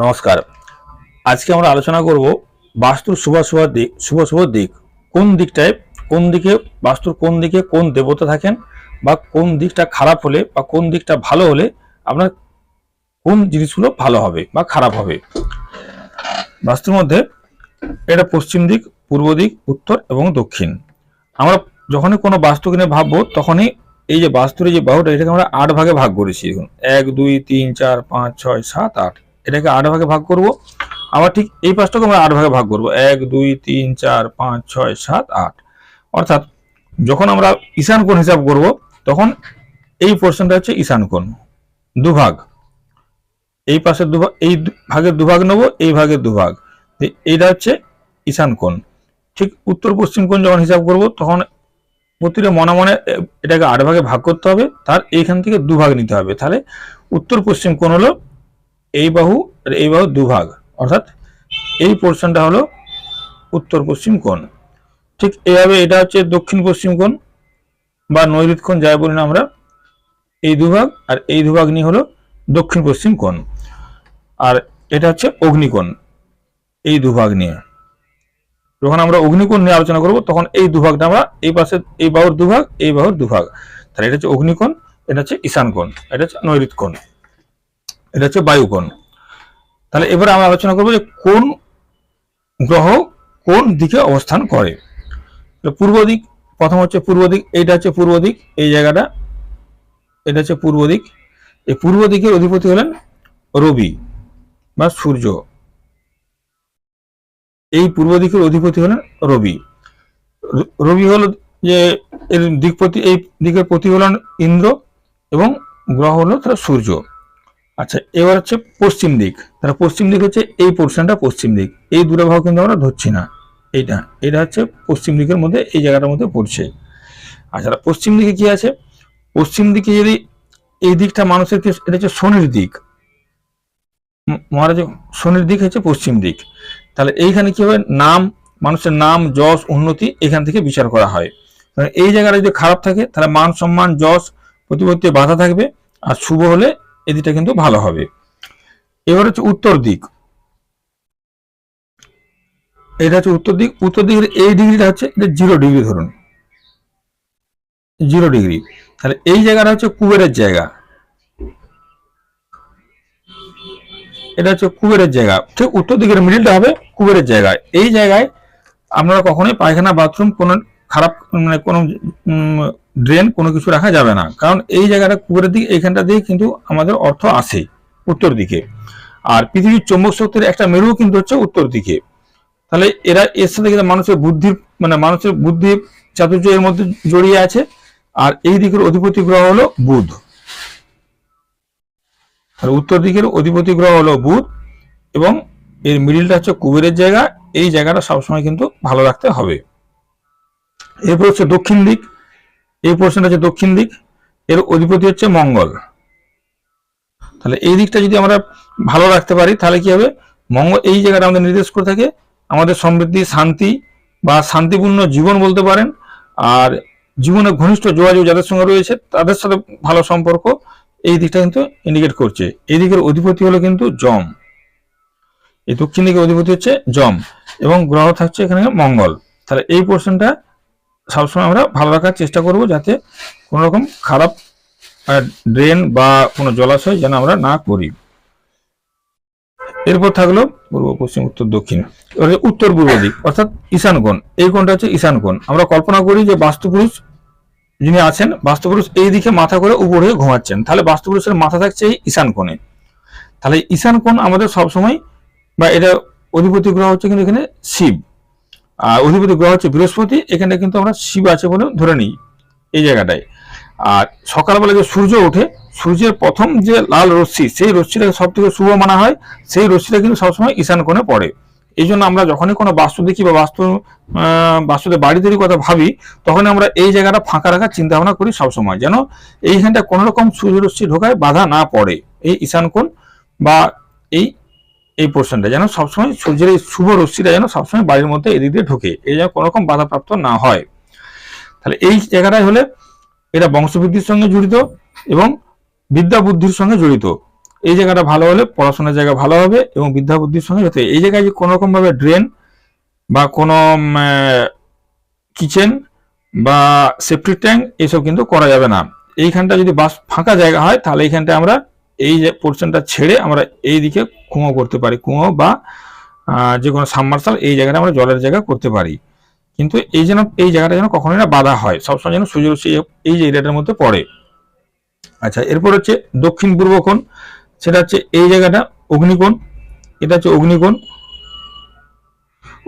নমস্কার। আজকে আমরা আলোচনা করব বাস্তুর শুভ শুভ দিক, শুভ শুভ দিক। কোন দিকটায়, কোন দিকে, বাস্তুর কোন দিকে কোন দেবতা থাকেন বা কোন দিকটা খারাপ হলে বা কোন দিকটা ভালো হলে আপনার কোন জিনিসগুলো ভালো হবে বা খারাপ হবে। বাস্তুর মধ্যে এটা পশ্চিম দিক, পূর্ব দিক, উত্তর এবং দক্ষিণ। আমরা যখনই কোনো বাস্তুকে নিয়ে ভাববো তখনই এই যে বাস্তুর যে বাহুটা, এটাকে আমরা আট ভাগে ভাগ করেছি। দেখুন, এক, দুই, তিন, চার, পাঁচ, ছয়, সাত, আট। এটাকে আট ভাগে ভাগ করব। আবার ঠিক এই পাঁচটাকে আমরা আট ভাগে ভাগ করব। এক, দুই, তিন, চার, পাঁচ, ছয়, সাত, আট। অর্থাৎ যখন আমরা ঈশান কোণ হিসাব করব, তখন এই পোর্শনটা হচ্ছে ঈশান কোণ। দুভাগ এই পাশের দুভাগ এই ভাগের দুভাগ নেব, এই ভাগের দুভাগ এইটা হচ্ছে ঈশান কোণ। ঠিক উত্তর পশ্চিম কোণ যখন হিসাব করব, তখন প্রতিটা মনে মনে এটাকে আট ভাগে ভাগ করতে হবে। তার এইখান থেকে দুভাগ নিতে হবে। তাহলে উত্তর পশ্চিম কোণ হলো এই বাহু আর এই বাহু দুভাগ। অর্থাৎ এই পোর্শনটা হলো উত্তর পশ্চিম কোণ। ঠিক এইভাবে এটা হচ্ছে দক্ষিণ পশ্চিম কোণ বা নৈঋত কোণ যাই বলি না আমরা। এই দুভাগ আর এই দুভাগ নিয়ে হলো দক্ষিণ পশ্চিম কোণ। আর এটা হচ্ছে অগ্নিকোণ এই দুভাগ নিয়ে। যখন আমরা অগ্নিকোণ নিয়ে আলোচনা করব, তখন এই দুভাগটা আমরা এই পাশে এই বাহুর দুভাগ, এই বাহুর দুভাগ। তাহলে এটা হচ্ছে অগ্নিকোণ, এটা হচ্ছে ঈশান কোণ, এটা হচ্ছে নৈঋত কোণ। এটা হচ্ছে বায়ুকোণ। তাহলে এবারে আমরা আলোচনা করব যে কোন গ্রহ কোন দিকে অবস্থান করে। পূর্ব দিক, প্রথম হচ্ছে পূর্ব দিক, এইটা হচ্ছে পূর্ব দিক, এই জায়গাটা, এটা হচ্ছে পূর্ব দিক। এই পূর্ব দিকের অধিপতি হলেন রবি বা সূর্য। এই পূর্ব দিকের অধিপতি হলেন রবি। রবি হলো যে এর দিকপতি এই দিকের প্রতি হলেন ইন্দ্র এবং গ্রহ হলো সূর্য। আচ্ছা এবার হচ্ছে পশ্চিম দিক। তাহলে পশ্চিম দিক হচ্ছে এই পোর্শনটা পশ্চিম দিক। এই দুটো ভাগ কিন্তু আমরা ধরছি না। এইটা এটা হচ্ছে পশ্চিম দিকের মধ্যে, এই জায়গাটার মধ্যে পড়ছে। আচ্ছা পশ্চিম দিকে কি আছে? পশ্চিম দিকে যদি এই দিকটা মানুষের এটা হচ্ছে শনির দিক। মহারাজ, শনির দিক হচ্ছে পশ্চিম দিক। তাহলে এইখানে কি হবে? নাম, মানুষের নাম, যশ, উন্নতি এখান থেকে বিচার করা হয়। এই জায়গাটা যদি খারাপ থাকে, তাহলে মান সম্মান, যশ প্রতিপত্তি বাধা থাকবে। আর শুভ হলে এই দিকটা কিন্তু ভালো হবে। এবার হচ্ছে উত্তর দিক। এটা হচ্ছে উত্তর দিক। উত্তর দিকের এই ডিগ্রিটা হচ্ছে এটা জিরো ডিগ্রি ধরুন। জিরো ডিগ্রি তাহলে এই জায়গাটা হচ্ছে কুবেরের জায়গা। এটা হচ্ছে কুবেরের জায়গা। ঠিক উত্তর দিকের মিডিলটা হবে কুবেরের জায়গায় এই জায়গায় আপনারা কখনোই পায়খানা বাথরুম কোনো খারাপ মানে কোনো ড্রেন কোনো কিছু রাখা যাবে না। কারণ এই জায়গাটা কুবেরের দিকে, এইখানটা দিয়ে কিন্তু আমাদের অর্থ আসে উত্তর দিকে। আর পৃথিবীর চৌম্বক শক্তির একটা মেরু কিন্তু হচ্ছে উত্তর দিকে। তাহলে এরা এর সাথে কিন্তু মানুষের বুদ্ধির মানে মানুষের বুদ্ধি চাতুর্য এর মধ্যে জড়িয়ে আছে। আর এই দিকের অধিপতি গ্রহ হলো বুধ। আর উত্তর দিকের অধিপতি গ্রহ হলো বুধ এবং এর মিডিলটা হচ্ছে কুবেরের জায়গা। এই জায়গাটা সবসময় কিন্তু ভালো রাখতে হবে। এরপর হচ্ছে দক্ষিণ দিক। এই পোর্শনটা হচ্ছে দক্ষিণ দিক, এর অধিপতি হচ্ছে মঙ্গল। তাহলে এই দিকটা যদি আমরা ভালো রাখতে পারি, তাহলে কি হবে? মঙ্গল এই জায়গাটা আমাদের নির্দেশ করে থাকে, আমাদের সমৃদ্ধি, শান্তি বা শান্তিপূর্ণ জীবন বলতে পারেন, আর জীবনে ঘনিষ্ঠ যোগাযোগ যাদের সঙ্গে রয়েছে, তাদের সাথে ভালো সম্পর্ক, এই দিকটা কিন্তু ইন্ডিকেট করছে। এই দিকের অধিপতি হলো কিন্তু জম এই দক্ষিণ দিকের অধিপতি হচ্ছে জম এবং গ্রহ থাকছে এখানে মঙ্গল। তাহলে এই পোর্শনটা সবসময় আমরা ভালো রাখার চেষ্টা করব যাতে কোনো রকম খারাপ ড্রেন বা কোনো জলাশয় যেন আমরা না করি। এরপর থাকল পূর্ব, পশ্চিম, উত্তর, দক্ষিণ। উত্তর পূর্ব দিক, অর্থাৎ ঈশান কোণ। এই কোণটা হচ্ছে ঈশান কোণ। আমরা কল্পনা করি যে বাস্তুপুরুষ যিনি আছেন, বাস্তুপুরুষ এই দিকে মাথা করে উপরে হয়ে ঘুমাচ্ছেন। তাহলে বাস্তুপুরুষের মাথা থাকছে এই ঈশান কোণে। তাহলে ঈশান কোণ আমাদের সবসময়, বা এটা অধিপতি গ্রহ হচ্ছে কিন্তু এখানে শিব। আর অধিপতি গ্রহ হচ্ছে বৃহস্পতি, এখানে কিন্তু আমরা শিব আছে বলে ধরে নিই এই জায়গাটায়। আর সকালবেলা যে সূর্য ওঠে, সূর্যের প্রথম যে লাল রশ্মি, সেই রশ্মিটাকে সব থেকে শুভ মানা হয়, সেই রশ্মিটা কিন্তু সবসময় ঈশান কোণে পড়ে। এই জন্য আমরা যখনই কোনো বাস্তু দেখি বা বাস্তু বাস্তুতে বাড়ি তৈরির কথা ভাবি তখন আমরা এই জায়গাটা ফাঁকা রাখার চিন্তা ভাবনা করি সবসময়, যেন এইখানটা কোনো রকম সূর্য রশ্মি ঢোকায় বাধা না পড়ে। এই ঈশান কোণ বা এই এই পোর্শনটা যেন সবসময় সূর্যের এই শুভ রশ্মিটা যেন সবসময় বাড়ির মধ্যে এদিক দিয়ে ঢোকে এই যেন কোনো রকম বাধাপ্রাপ্ত না হয়। তাহলে এই জায়গাটাই হলে এটা বংশবৃদ্ধির সঙ্গে জড়িত এবং বিদ্যা বুদ্ধির সঙ্গে জড়িত। এই জায়গাটা ভালো হলে পড়াশোনার জায়গা ভালো হবে এবং বিদ্যা বুদ্ধির সঙ্গে হবে। এই জায়গায় যে কোনো রকম ভাবে ড্রেন বা কোনো কিচেন বা সেফটি ট্যাঙ্ক এসব কিন্তু করা যাবে না। এইখানটা যদি বাস ফাঁকা জায়গা হয়, তাহলে এইখানটা আমরা এই যে পোর্শনটা ছেড়ে আমরা এই দিকে কুঁয়ো করতে পারি। কুঁয়ো বা যে কোনো সাবমার্সাল এই জায়গাটা আমরা জলের জায়গা করতে পারি। কিন্তু এই যেন, এই জায়গাটা যেন কখনোই না বাধা হয়। সবসময় যেন সূর্য এই- যে এরিয়াটার মধ্যে পড়ে। আচ্ছা এরপর হচ্ছে দক্ষিণ পূর্ব কোণ। সেটা হচ্ছে এই জায়গাটা অগ্নিকোণ, এটা হচ্ছে অগ্নিকোণ।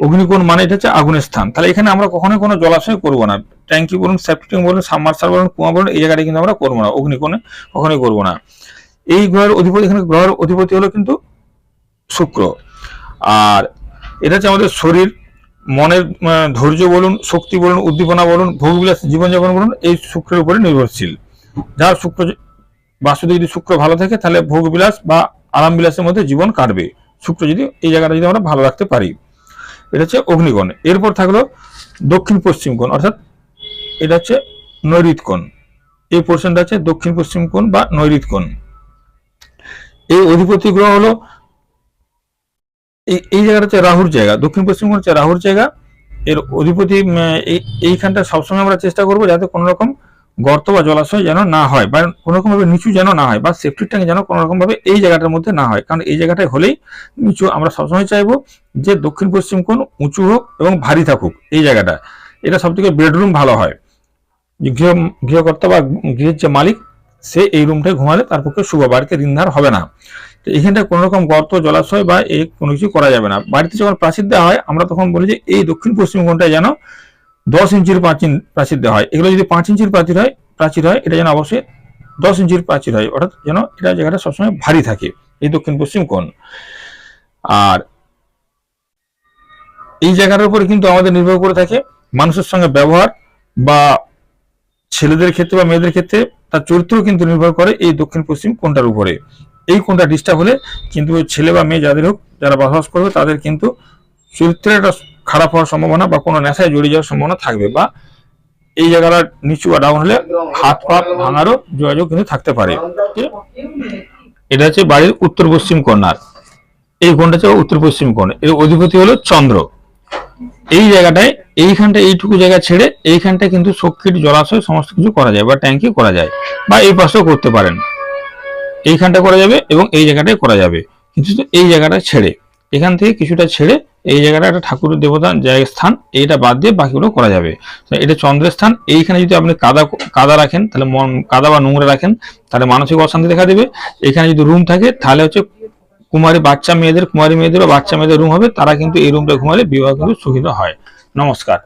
অগ্নিকোণ মানে এটা হচ্ছে আগুনের স্থান। তাহলে এখানে আমরা কখনোই কোনো জলাশয় করব না। ট্যাঙ্কি বলুন ট্যাঙ্ক বলুন সাবমার্সাল বলুন, কুয়া বলুন, এই জায়গাটা কিন্তু আমরা করব না। অগ্নিকোণে কখনোই করব না। এই গ্রহের অধিপতি, এখানে গ্রহের অধিপতি হলো কিন্তু শুক্র। আর এটা হচ্ছে আমাদের শরীর, মনের ধৈর্য বলুন, শক্তি বলুন, উদ্দীপনা বলুন ভোগবিলাস জীবনযাপন বলুন, এই শুক্রের উপরে নির্ভরশীল। যার শুক্র বাস্তুতে যদি শুক্র ভালো থাকে, তাহলে ভোগবিলাস বা আরাম বিলাসের মধ্যে জীবন কাটবে। শুক্র যদি, এই জায়গাটা যদি আমরা ভালো রাখতে পারি। এটা হচ্ছে অগ্নিকোণ এরপর থাকল দক্ষিণ পশ্চিম কোণ, অর্থাৎ এটা হচ্ছে নৈরিত কোণ। এই পোর্শনটা হচ্ছে দক্ষিণ পশ্চিম কোণ বা নৈরিত কোণ। এই অধিপতি গ্রহ হলো এই জায়গাটা হচ্ছে রাহুর জায়গা, দক্ষিণ পশ্চিম হচ্ছে রাহুর জায়গা। এর অধিপতি এইখানটা সবসময় আমরা চেষ্টা করব যাতে কোনো রকম গর্ত বা জলাশয় যেন না হয়, বা কোনো রকম ভাবে নিচু যেন না হয়, বা সেফটি ট্যাঙ্ক যেন কোনো রকম ভাবে এই জায়গাটার মধ্যে না হয়। কারণ এই জায়গাটায় হলেই নিচু আমরা সবসময় চাইব যে দক্ষিণ পশ্চিম কোণ উঁচু হোক এবং ভারী থাকুক এই জায়গাটা। এটা সব থেকে বেডরুম ভালো হয়। গৃহ গৃহকর্তা বা গৃহের যে মালিক সে এই রুমটায় ঘুমালে তার পক্ষে শুভ, বাড়িতে ঋণধার হবে না। তো এখানটা কোনো রকম গর্ত, জলাশয় বা এই কোনো কিছু করা যাবে না। বাড়িতে যখন প্রাচীর দেওয়া হয়, আমরা তখন বলি যে এই দক্ষিণ পশ্চিম কোণটায় যেন দশ ইঞ্চির প্রাচীন প্রাচীর দেওয়া হয়। এগুলো যদি পাঁচ ইঞ্চির প্রাচীর হয় প্রাচীর হয়, এটা যেন অবশ্যই দশ ইঞ্চির প্রাচীর হয়। অর্থাৎ যেন এটা জায়গাটা সবসময় ভারী থাকে, এই দক্ষিণ পশ্চিম কোণ। আর এই জায়গাটার উপরে কিন্তু আমাদের নির্ভর করে থাকে মানুষের সঙ্গে ব্যবহার বা ছেলেদের ক্ষেত্রে বা মেয়েদের ক্ষেত্রে তার চরিত্র কিন্তু নির্ভর করে এই দক্ষিণ পশ্চিম কোনটার উপরে। এই কোনটা ডিস্টার্ব হলে কিন্তু ছেলে বা মেয়ে যাদের হোক, যারা বসবাস করবে, তাদের কিন্তু চরিত্রের একটা খারাপ হওয়ার সম্ভাবনা বা কোনো নেশায় জড়িয়ে যাওয়ার সম্ভাবনা থাকবে বা এই জায়গাটা নিচু বা ডাউন হলে হাত পা ভাঙারও যোগাযোগ কিন্তু থাকতে পারে। এটা হচ্ছে বাড়ির উত্তর পশ্চিম কর্নার। এই কোণটা হচ্ছে উত্তর পশ্চিম কোণ। এর অধিপতি হলো চন্দ্র। এই জায়গাটায় এইখানটা এইটুকু জায়গা ছেড়ে এইখানটা কিন্তু শক্তির জলাশয় সমস্ত কিছু করা যায় বা ট্যাঙ্কি করা যায় বা এই পাশেও করতে পারেন। এইখানটা করা যাবে এবং এই জায়গাটায় করা যাবে। কিন্তু এই জায়গাটা ছেড়ে, এখান থেকে কিছুটা ছেড়ে এই জায়গাটা একটা ঠাকুর দেবতা জায়গা স্থান, এইটা বাদ দিয়ে বাকিগুলো করা যাবে। এটা চন্দ্রের স্থান, এইখানে যদি আপনি কাদা কাদা রাখেন, তাহলে মন, কাদা বা নোংরা রাখেন, তাহলে মানসিক অশান্তি দেখা দেবে। এখানে যদি রুম থাকে, তাহলে হচ্ছে কুমারী বাচ্চা মেয়েদের, কুমারী মেয়েদের বাচ্চা মেয়েদের রুম হবে, তারা কিন্তু এই রুমটা ঘুমালে বিবাহ কিন্তু সুবিধা হয়। নমস্কার।